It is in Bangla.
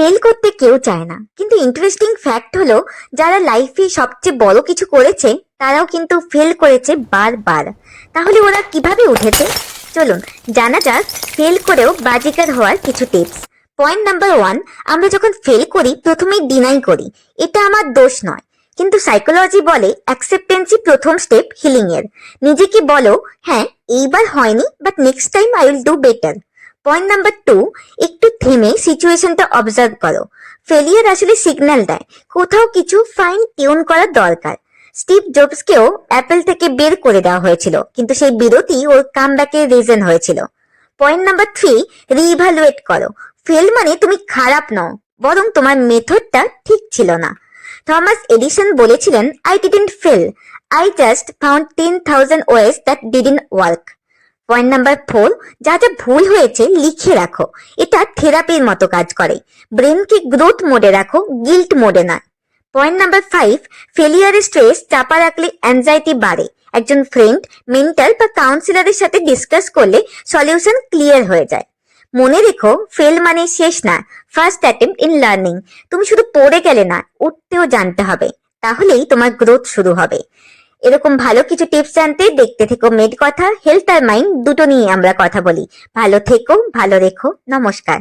ফেল করতে কেউ চায় না। কিন্তু ইন্টারেস্টিং ফ্যাক্ট হলো, যারা লাইফে সবচেয়ে বড় কিছু করেছে, তারাও কিন্তু ফেল করেছে বারবার। তাহলে ওরা কীভাবে উঠেছে? চলুন, জানা যাক ফেল করেও বাজিকার হওয়ার কিছু টিপস পয়েন্ট নাম্বার ওয়ান আমরা যখন ফেল করি, প্রথমেই ডিনাই করি। এটা আমার দোষ নয়। কিন্তু সাইকোলজি বলে অ্যাকসেপ্টেন্সই প্রথম স্টেপ হিলিং এর। নিজেকে বলো হ্যাঁ এইবার হয়নি but next time I will do better point number two একটু থেমে সিচুয়েশনটা অবজার্ভ করো। ফেলিয়ার আসলে সিগন্যাল দেয়। কোথাও কিছু ফাইন টিউন করার দরকার। স্টিভ জবসকেও অ্যাপেল থেকে বের করে দেওয়া হয়েছিল, কিন্তু সেই বিরতি ওর কামব্যাকের রিজন হয়েছিল। পয়েন্ট নাম্বার থ্রি রিইভালুয়েট করো। ফেল মানে তুমি খারাপ নও, বরং তোমার মেথডটা ঠিক ছিল না। থমাস এডিসন বলেছিলেন I didn't fail I just found ten thousand ways that didn't work point number four যা যা ভুল হয়েছে লিখে রাখো। এটা থেরাপির মতো কাজ করে। ব্রেনকে গ্রোথ মোডে রাখো গিল্ট মোডে না পয়েন্ট নাম্বার ফাইভ ফেলিয়ারের স্ট্রেস চাপা রাখলে অ্যাংজাইটি বাড়ে। একজন ফ্রেন্ড মেন্টাল বা কাউন্সিলরের সাথে ডিসকাস করলে সলিউশন ক্লিয়ার হয়ে যায়। মনে রেখো ফেল মানে শেষ না ফার্স্ট অ্যাটেম্প ইন লার্নিং তুমি শুধু পড়ে গেলে না, উঠতেও জানতে হবে। তাহলেই তোমার গ্রোথ শুরু হবে। এরকম ভালো কিছু টিপস জানতে দেখতে থেকো মেড কথা হেলথ আর মাইন্ড দুটো নিয়ে আমরা কথা বলি। ভালো থেকো, ভালো রেখো। নমস্কার।